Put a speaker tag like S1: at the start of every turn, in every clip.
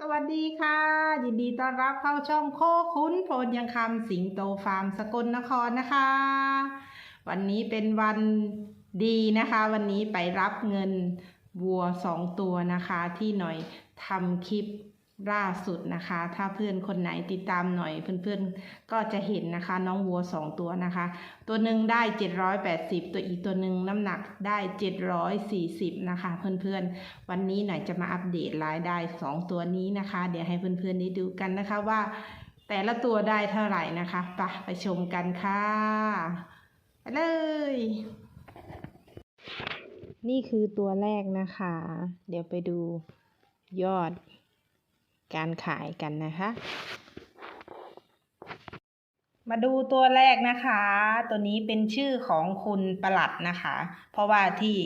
S1: สวัสดีค่ะ ยินดีต้อนรับเข้าช่องโคคุ้นโพนยังคำสิงโตฟาร์มสกลนครนะคะ วันนี้เป็นวันดีนะคะ วันนี้ไปรับเงินวัวสองตัวนะคะ ที่หน่อยทำคลิป ล่าสุดนะคะ ถ้าเพื่อนคนไหนติดตามหน่อย เพื่อนๆก็จะเห็นนะคะ น้องวัวสองตัวนะคะ ตัวหนึ่งได้780ตัวอีกตัวหนึ่งน้ำหนักได้740นะคะ เพื่อนๆ วันนี้หน่อยจะมาอัปเดตรายได้2ตัวนี้นะคะ เดี๋ยวให้เพื่อนๆได้ดูกันนะคะว่า แต่ละตัวได้เท่าไหร่นะคะไปไปชมกันค่ะไปเลย นี่คือตัวแรกนะคะ เดี๋ยวไปดูยอด การขายกันนะคะ มาดูตัวแรกนะคะ ตัวนี้เป็นชื่อของคุณประหลัดนะคะ เพราะว่าที่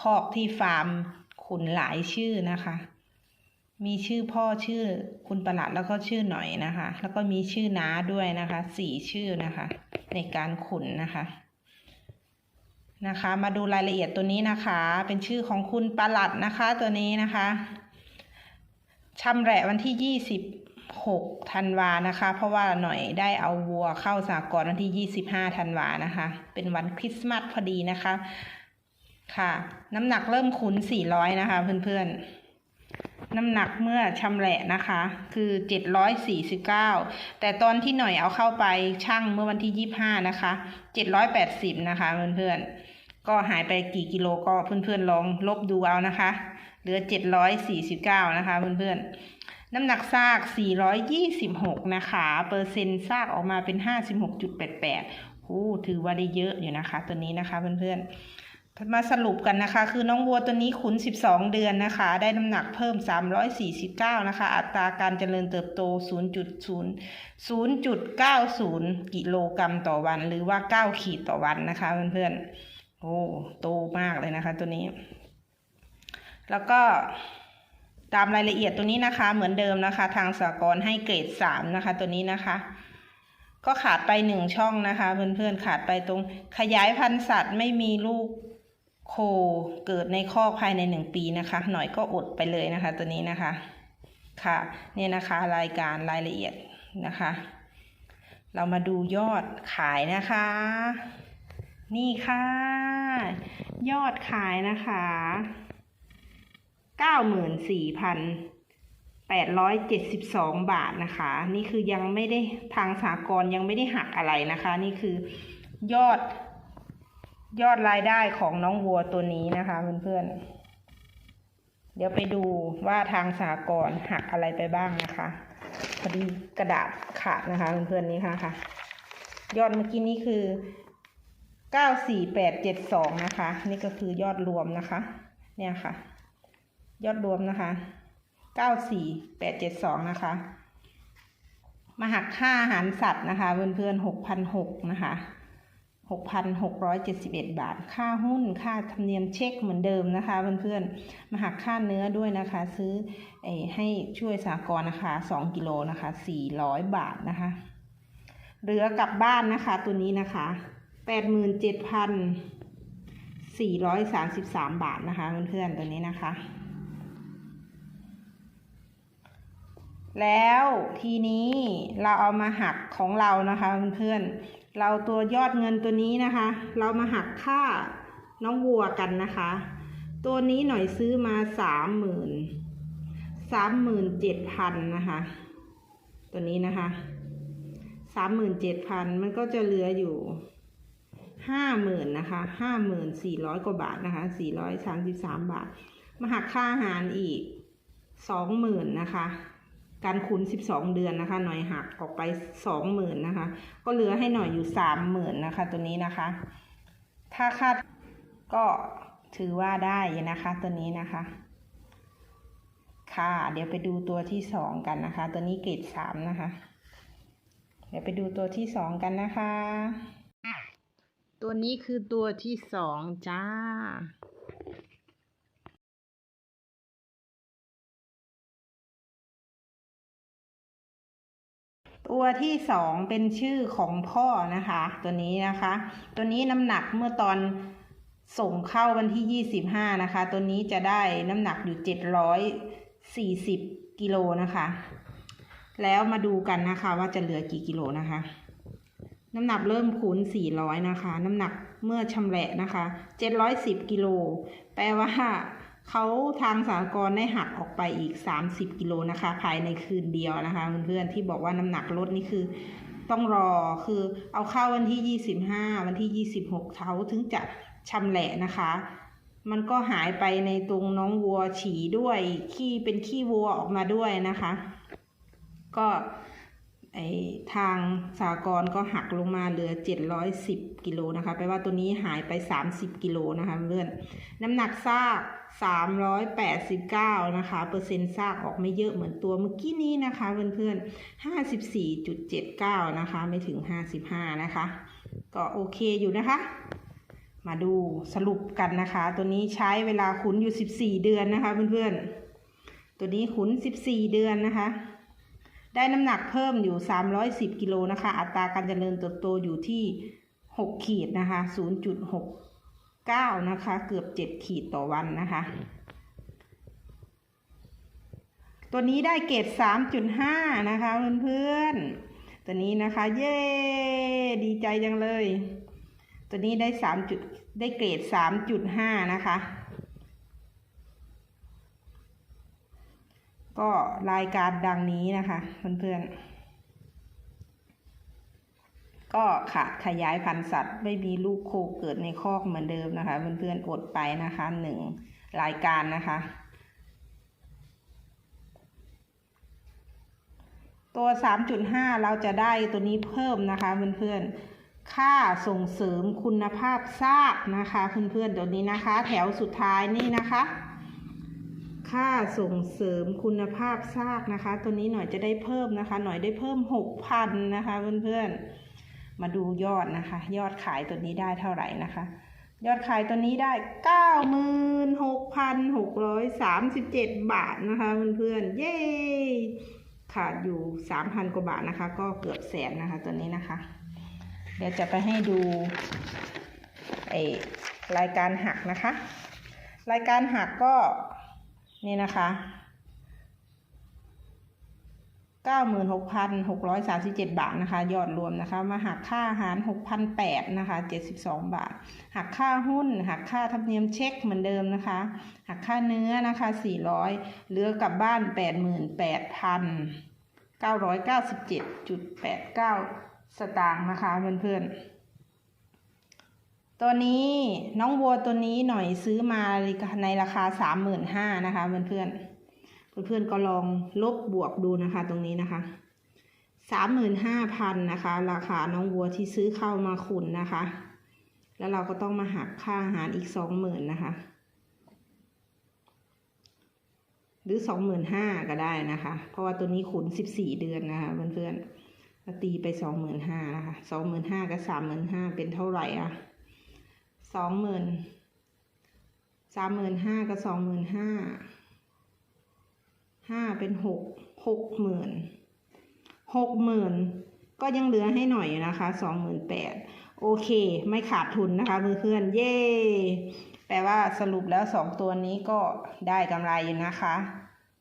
S1: คอกที่ฟาร์มขุนหลายชื่อนะคะ มีชื่อพ่อชื่อคุณประหลัดแล้วก็ชื่อหน่อยนะคะ แล้วก็มีชื่อน้าด้วยนะคะสี่ชื่อนะคะ ในการขุนนะคะนะคะ มาดูรายละเอียดตัวนี้นะคะ เป็นชื่อของคุณประหลัดนะคะ ตัวนี้นะคะ ชำแหละวันที่ยี่สิบหกธันวานะคะ เพราะว่าหน่อยได้เอาวัวเข้าสากลวันที่ยี่สิบห้าธันวานะคะ เป็นวันคริสต์มาสพอดีนะคะ ค่ะ น้ำหนักเริ่มขุนสี่ร้อยนะคะ เพื่อนๆน้ำหนักเมื่อชำแหละนะคะ คือเจ็ดร้อยสี่สิบเก้าแต่ตอนที่หน่อยเอาเข้าไปช่างเมื่อวันที่ยี่ห้านะคะเจ็ดร้อยแปดสิบนะคะเพื่อนๆ ก็หายไปกี่กิโลก็เพื่อนๆลองลบดูเอานะคะ เหลือเจ็ดร้อยสี่สิบเก้านะคะเพื่อนๆ น้ำหนักซาก 426 นะคะ เปอร์เซ็นต์ซากออกมาเป็น 56.88โอ้ถือว่าได้เยอะอยู่นะคะ ตัวนี้นะคะเพื่อนๆ มาสรุปกันนะคะ คือน้องวัวตัวนี้ขุน 12 เดือนนะคะ ได้น้ำหนักเพิ่ม 349 นะคะ อัตราการเจริญเติบโต 0.0 0.90 กิโลกรัมต่อวัน หรือว่า 9 ขีดต่อวันนะคะเพื่อนๆ โอ้ โตมากเลยนะคะตัวนี้ แล้วก็ตามรายละเอียดตัวนี้นะคะ เหมือนเดิมนะคะ ทางสากลให้เกรดสามนะคะ ตัวนี้นะคะ ก็ขาดไปหนึ่งช่องนะคะ เพื่อนๆขาดไปตรง ขยายพันธุ์สัตว์ไม่มีลูกโคเกิดในคอกภายในหนึ่งปีนะคะ หน่อยก็อดไปเลยนะคะ ตัวนี้นะคะ ค่ะ เนี่ยนะคะรายการรายละเอียดนะคะ เรามาดูยอดขายนะคะ นี่ค่ะ ยอดขายนะคะ เก้าหมื่นสี่พันแปดร้อยเจ็ดสิบสองบาทนะคะ นี่คือยังไม่ได้ทางสากลยังไม่ได้หักอะไรนะคะ นี่คือยอด ยอดรายได้ของน้องวัวตัวนี้นะคะเพื่อนๆ เดี๋ยวไปดูว่าทางสากลหักอะไรไปบ้างนะคะพอดีกระดาษขาดนะคะเพื่อนๆนี่ค่ะค่ะ ยอดเมื่อกี้นี้คือเก้าสี่แปดเจ็ดสองนะคะ นี่ก็คือยอดรวมนะคะ เนี่ยค่ะ ยอดรวมนะคะเก้าสี่แปดเจ็ดสองนะคะ มาหักค่าอาหารสัตว์นะคะ เพื่อนๆหกพันหกนะคะหกพันหกร้อยเจ็ดสิบเอ็ดบาท ค่าหุ้น ค่าธรรมเนียมเช็คเหมือนเดิมนะคะ เพื่อนๆ มาหักค่าเนื้อด้วยนะคะ ซื้อไอให้ช่วยสากรณ์นะคะสองกิโลนะคะสี่ร้อยบาทนะคะ เหลือกลับบ้านนะคะ ตัวนี้นะคะแปดหมื่นเจ็ดพันสี่ร้อยสามสิบสามบาทนะคะ เพื่อนๆ ตัวนี้นะคะ แล้วทีนี้เราเอามาหักของเรานะคะเพื่อนๆเราตัวยอดเงินตัวนี้นะคะ เรามาหักค่าน้องวัวกันนะคะ ตัวนี้หน่อยซื้อมาสามหมื่นสามหมื่นเจ็ดพันนะคะ ตัวนี้นะคะสามหมื่นเจ็ดพันมันก็จะเหลืออยู่ห้าหมื่นนะคะห้าหมื่นสี่ร้อยกว่าบาทนะคะสี่ร้อยสามสิบสามบาท มาหักค่าอาหารอีกสองหมื่นนะคะ การคูณ 12 เดือนนะคะ หน่อยหักออกไป 20,000นะคะ ก็เหลือให้หน่อยอยู่ 30,000นะคะ ตัวนี้นะคะ ถ้าคาดก็ถือว่าได้นะคะ ตัวนี้นะคะ ค่ะ เดี๋ยวไปดูตัวที่สองกันนะคะ ตัวนี้เกรดสามนะคะ เดี๋ยวไปดูตัวที่สองกันนะคะ ตัวนี้คือตัวที่สองจ้า ตัวที่สองเป็นชื่อของพ่อนะคะ ตัวนี้นะคะ ตัวนี้น้ำหนักเมื่อตอนส่งเข้าวันที่ยี่สิบห้านะคะ ตัวนี้จะได้น้ำหนักอยู่เจ็ดร้อย40 กิโลนะคะ แล้วมาดูกันนะคะว่าจะเหลือกี่กิโลนะคะ น้ำหนักเริ่มคูณ 400 นะคะ น้ำหนักเมื่อชำแหละนะคะ 710 กิโล แปลว่า เขาทางสากรได้หักออกไปอีก 30 กิโลนะคะ ภายในคืนเดียวนะคะเพื่อนๆที่บอกว่าน้ำหนักลดนี่คือต้องรอคือเอาเข้าวันที่ 25 วันที่ 26เขาถึงจะชำแหละนะคะ มันก็หายไปในตรงน้องวัวฉี่ด้วยขี้เป็นขี้วัวออกมาด้วยนะคะ ก็ ไอทางสากรก็หักลงมาเหลือ 710 กิโลนะคะแปลว่าตัวนี้หายไป 30 กิโลนะคะเพื่อนน้ำหนักซาก 389 นะคะ เปอร์เซ็นต์ซากออกไม่เยอะเหมือนตัวเมื่อกี้นี้นะคะ เพื่อนๆ 54.79 นะคะ ไม่ถึง 55 นะคะ ก็โอเคอยู่นะคะ มาดูสรุปกันนะคะ ตัวนี้ใช้เวลาขุนอยู่ 14 เดือนนะคะ เพื่อนๆ ตัวนี้ขุน 14 เดือนนะคะ ได้น้ำหนักเพิ่มอยู่ 310 กิโลนะคะ อัตราการเจริญเติบโตอยู่ที่ 6 ขีดนะคะ 0.69 นะคะ เกือบ 7 ขีดต่อวันนะคะ ตัวนี้ได้เกรด 3.5 นะคะเพื่อนๆ ตัวนี้นะคะ เย้ ดีใจจังเลย ตัวนี้ได้3จุดได้เกรด 3.5 นะคะ ก็รายการดังนี้นะคะเพื่อนๆ ก็ขาดขยายพันธุ์สัตว์ ไม่มีลูกโคเกิดในคอกเหมือนเดิมนะคะเพื่อนๆอดไปนะคะหนึ่งรายการนะคะ ตัว 3.5 เราจะได้ตัวนี้เพิ่มนะคะเพื่อนๆค่าส่งเสริมคุณภาพซากนะคะเพื่อนๆตัวนี้นะคะ แถวสุดท้ายนี่นะคะ ค่าส่งเสริมคุณภาพซากนะคะ ตัวนี้หน่อยจะได้เพิ่มนะคะ หน่อยได้เพิ่มหกพันนะคะเพื่อนๆ มาดูยอดนะคะ ยอดขายตัวนี้ได้เท่าไหร่นะคะ ยอดขายตัวนี้ได้เก้าหมื่นหกพันหกร้อยสามสิบเจ็ดบาทนะคะเพื่อนๆ เย้ขาดอยู่สามพันกว่าบาทนะคะ ก็เกือบแสนนะคะตัวนี้นะคะ เดี๋ยวจะไปให้ดูไอรายการหักนะคะ รายการหักก็ นี่นะคะเก้าหมื่นหกพันหกร้อยสามสิบเจ็ดบาทนะคะ ยอดรวมนะคะ มาหักค่าอาหารหกพันแปดนะคะเจ็ดสิบสองบาท หักค่าหุ้น หักค่าธรรมเนียมเช็คเหมือนเดิมนะคะ หักค่าเนื้อนะคะสี่ร้อยเหลือกลับบ้านแปดหมื่นแปดพันเก้าร้อยเก้าสิบเจ็ดจุดแปดเก้าสตางค์นะคะเพื่อนๆ ตัวนี้น้องวัวตัวนี้หน่อยซื้อมาในราคาสามหมื่นห้านะคะเพื่อนๆเพื่อนๆก็ลองลบบวกดูนะคะตรงนี้นะคะสามหมื่นห้าพันนะคะ ราคาน้องวัวที่ซื้อเข้ามาขุนนะคะ แล้วเราก็ต้องมาหักค่าอาหารอีกสองหมื่นนะคะ หรือสองหมื่นห้าก็ได้นะคะ เพราะว่าตัวนี้ขุนสิบสี่เดือนนะคะเพื่อนๆตีไปสองหมื่นห้านะคะสองหมื่นห้ากับสามหมื่นห้าเป็นเท่าไหร่อะ สองหมื่นสามหมื่นห้ากับสองหมื่นห้าห้าเป็นหกหกหมื่นหกหมื่นก็ยังเหลือให้หน่อยนะคะสองหมื่นแปดโอเค ไม่ขาดทุนนะคะเพื่อนๆเย่แปลว่าสรุปแล้วสองตัวนี้ก็ได้กำไรอยู่นะคะ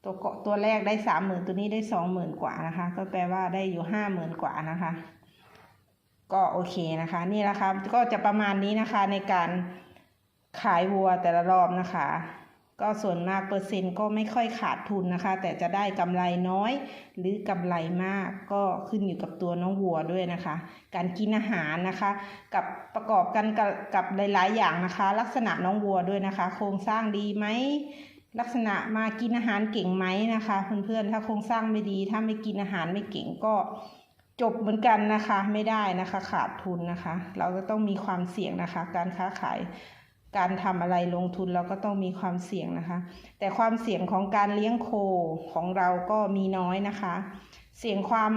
S1: ตัวเกาะตัวแรกได้สามหมื่นตัวนี้ได้สองหมื่นกว่านะคะ ก็แปลว่าได้อยู่ห้าหมื่นกว่านะคะ ก็โอเคนะคะ นี่แหละครับก็จะประมาณนี้นะคะในการขายวัวแต่ละรอบนะคะ ก็ส่วนมากเปอร์เซ็นต์ก็ไม่ค่อยขาดทุนนะคะ แต่จะได้กำไรน้อยหรือกำไรมากก็ขึ้นอยู่กับตัวน้องวัวด้วยนะคะ การกินอาหารนะคะ กับประกอบกันกับกับหลาย ๆ อย่างนะคะ ลักษณะน้องวัวด้วยนะคะ โครงสร้างดีไหมลักษณะมากินอาหารเก่งไหมนะคะ เพื่อนๆถ้าโครงสร้างไม่ดีถ้าไม่กินอาหารไม่เก่งก็ จบเหมือนกันนะคะไม่ได้นะคะขาดทุนนะคะ เราก็ต้องมีความเสี่ยงนะคะ การค้าขายการทำอะไรลงทุนเราก็ต้องมีความเสี่ยงนะคะ แต่ความเสี่ยงของการเลี้ยงโคของเราก็มีน้อยนะคะ เสี่ยงความ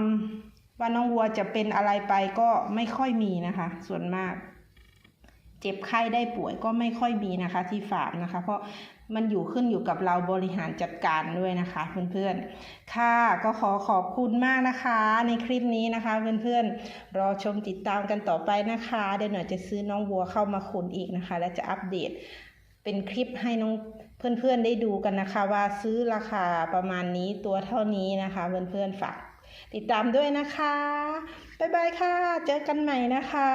S1: ว่าน้องวัวจะเป็นอะไรไปก็ไม่ค่อยมีนะคะ ส่วนมาก เจ็บไข้ได้ป่วยก็ไม่ค่อยมีนะคะที่ฟาร์มนะคะ เพราะมันอยู่ขึ้นอยู่กับเราบริหารจัดการด้วยนะคะเพื่อนๆ ค่ะก็ขอขอบคุณมากนะคะ ในคลิปนี้นะคะเพื่อนๆ รอชมติดตามกันต่อไปนะคะเดี๋ยวหน่อยจะซื้อน้องวัวเข้ามาขุนอีกนะคะ และจะอัปเดตเป็นคลิปให้น้องเพื่อนๆได้ดูกันนะคะ ว่าซื้อราคาประมาณนี้ตัวเท่านี้นะคะเพื่อนๆฝากติดตามด้วยนะคะ บายบายค่ะ เจอกันใหม่นะคะ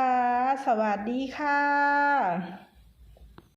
S1: สวัสดีค่ะ